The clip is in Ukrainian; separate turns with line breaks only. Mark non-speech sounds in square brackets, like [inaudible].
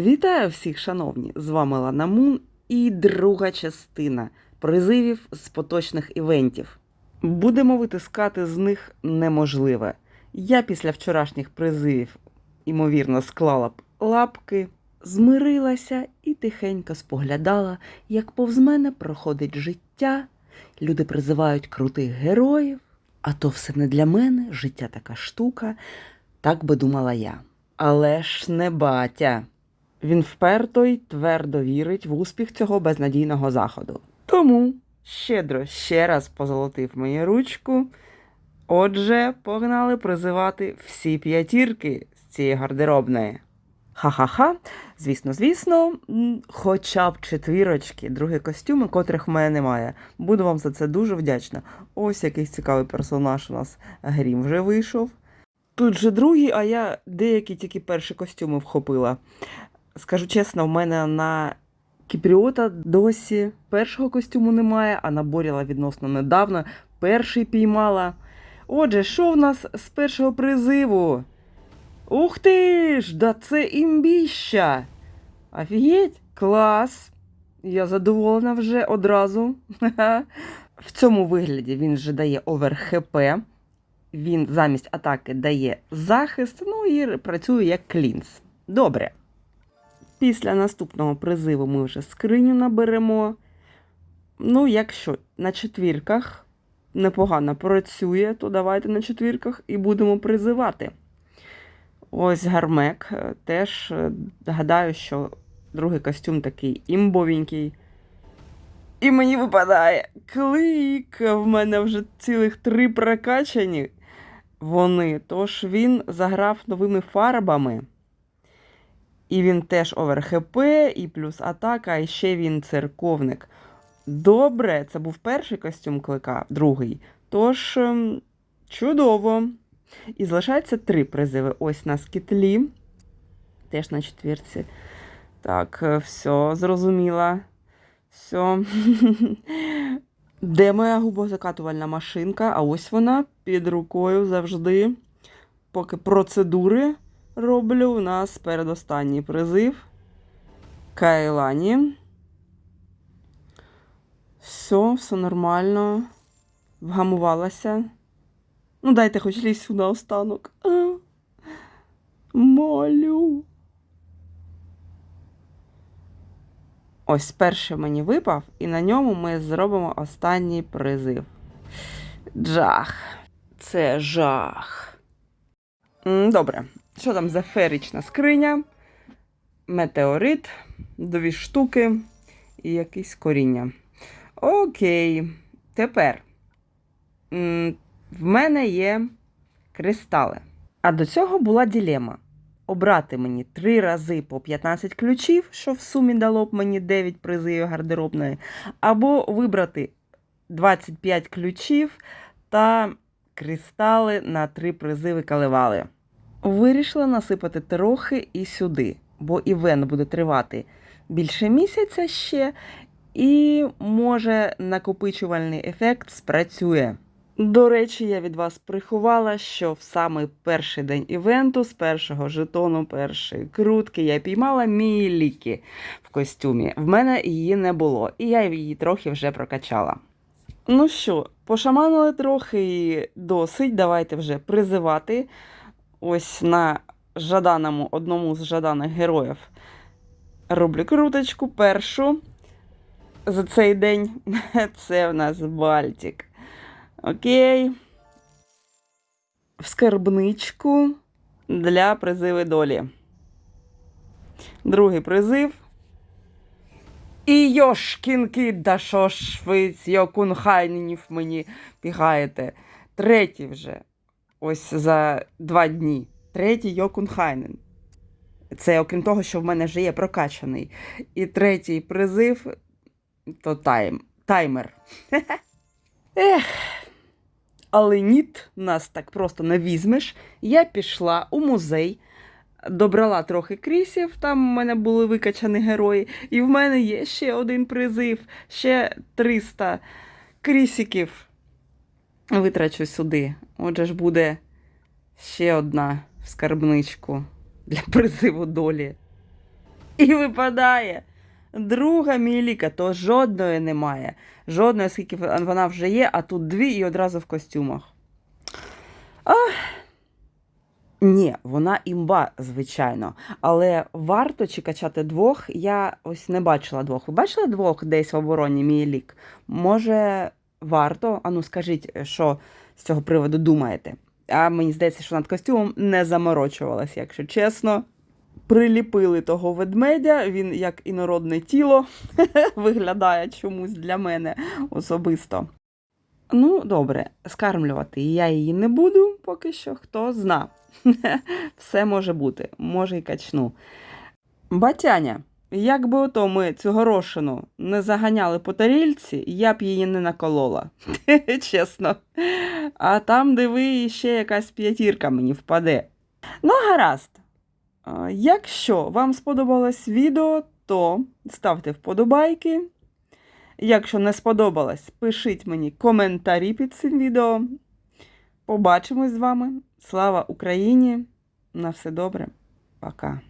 Вітаю всіх, шановні! З вами Лана Мун і друга частина призивів з поточних івентів. Будемо витискати з них неможливе. Я після вчорашніх призивів, ймовірно, склала б лапки, змирилася і тихенько споглядала, як повз мене проходить життя. Люди призивають крутих героїв, а то все не для мене, життя така штука, так би думала я. Але ж не батя. Він вперто й твердо вірить в успіх цього безнадійного заходу. Тому щедро ще раз позолотив мені ручку. Отже, погнали призивати всі п'ятірки з цієї гардеробної. Ха-ха-ха, звісно, звісно, хоча б четвірочки, другі костюми, котрих в мене немає. Буду вам за це дуже вдячна. Ось якийсь цікавий персонаж у нас Грім вже вийшов. Тут же другий, а я деякі тільки перші костюми вхопила. Скажу чесно, в мене на Кіпріота досі першого костюму немає, а на Боріла відносно недавно перший піймала. Отже, що в нас з першого призиву? Ух ти ж, да це імбіща! Офігеть, клас! Я задоволена вже одразу. [laughs] В цьому вигляді він вже дає овер ХП. Він замість атаки дає захист, ну і працює як клінс. Добре. Після наступного призиву ми вже скриню наберемо. Ну, якщо на четвірках непогано працює, то давайте на четвірках і будемо призивати. Ось гармек. е, Теж е, гадаю, що другий костюм такий імбовенький. І мені випадає клик. В мене вже цілих три прокачані вони. Тож він заграв новими фарбами. І він теж овер і плюс атака, і ще він церковник. Добре, це був перший костюм клика, другий. Тож, ем, чудово. І залишається три призиви. Ось на скітлі. Теж на четвірці. Так, е, все, зрозуміла. Все. [laughs] Де моя губозакатувальна машинка? А ось вона під рукою завжди. Поки процедури роблю, у нас передостанній призив. Кайлані. Все, все нормально. Вгамувалася. Ну, дайте хоч лісю на останок. [gasps] А, молю. Ось перший мені випав, і на ньому ми зробимо останній призив. Джах. Це жах. Добре. Що там за ферична скриня? Метеорит, дві штуки і якісь коріння. Окей. Тепер в мене є кристали. А до цього була ділема. Обрати мені три рази по 15 ключів, що в сумі дало б мені 9 призивів гардеробної, або вибрати 25 ключів та кристали на три призиви каливали. Вирішила насипати трохи і сюди, бо івент буде тривати більше місяця ще, і може накопичувальний ефект спрацює. До речі, я від вас приховала, що в самий перший день івенту, з першого жетону, першої крутки, я піймала міліки в костюмі. В мене її не було, і я її трохи вже прокачала. Ну що, пошаманили трохи і досить. Давайте вже призивати. Ось на жаданому, одному з жаданих героїв роблю круточку першу за цей день. [laughs] Це в нас Бальтик. Окей. В скарбничку для призиви долі. Другий призив. І йошкінки, да що ж ви мені бігаєте. Третій вже. Ось за два дні. Третій Йокунхайнен. Це окрім того, що в мене вже є прокачаний. І третій призив то тайм. таймер. [laughs] Ех. Але ніт, нас так просто не візьмеш. Я пішла у музей, добрала трохи крісів, там в мене були викачані герої, і в мене є ще один призив, ще 300 крісиків. Витрачу сюди. Отже ж буде ще одна в скарбничку для призиву долі. І випадає. Друга Міліка, то жодної немає. Жодної, оскільки вона вже є, а тут дві і одразу в костюмах. Ах. Ні, вона імба, звичайно. Але варто чи качати двох, я ось не бачила двох. Ви бачили двох десь в обороні мій лік? Може, варто? Ану, скажіть, що з цього приводу думаєте? А мені здається, що над костюмом не заморочувалась, якщо чесно. Приліпили того ведмедя, він як інородне тіло [laughs] виглядає чомусь для мене особисто. Ну, добре, скармлювати я її не буду поки що, хто зна. [laughs] Все може бути, може й качну. Батяня, як би ото ми цю горошину не заганяли по тарільці, я б її не наколола. [laughs] Чесно. А там, диви, ще якась п'ятірка мені впаде. Ну, гаразд. Якщо вам сподобалось відео, то ставте вподобайки. Якщо не сподобалось, пишіть мені коментарі під цим відео. Побачимось з вами. Слава Україні! На все добре. Пока.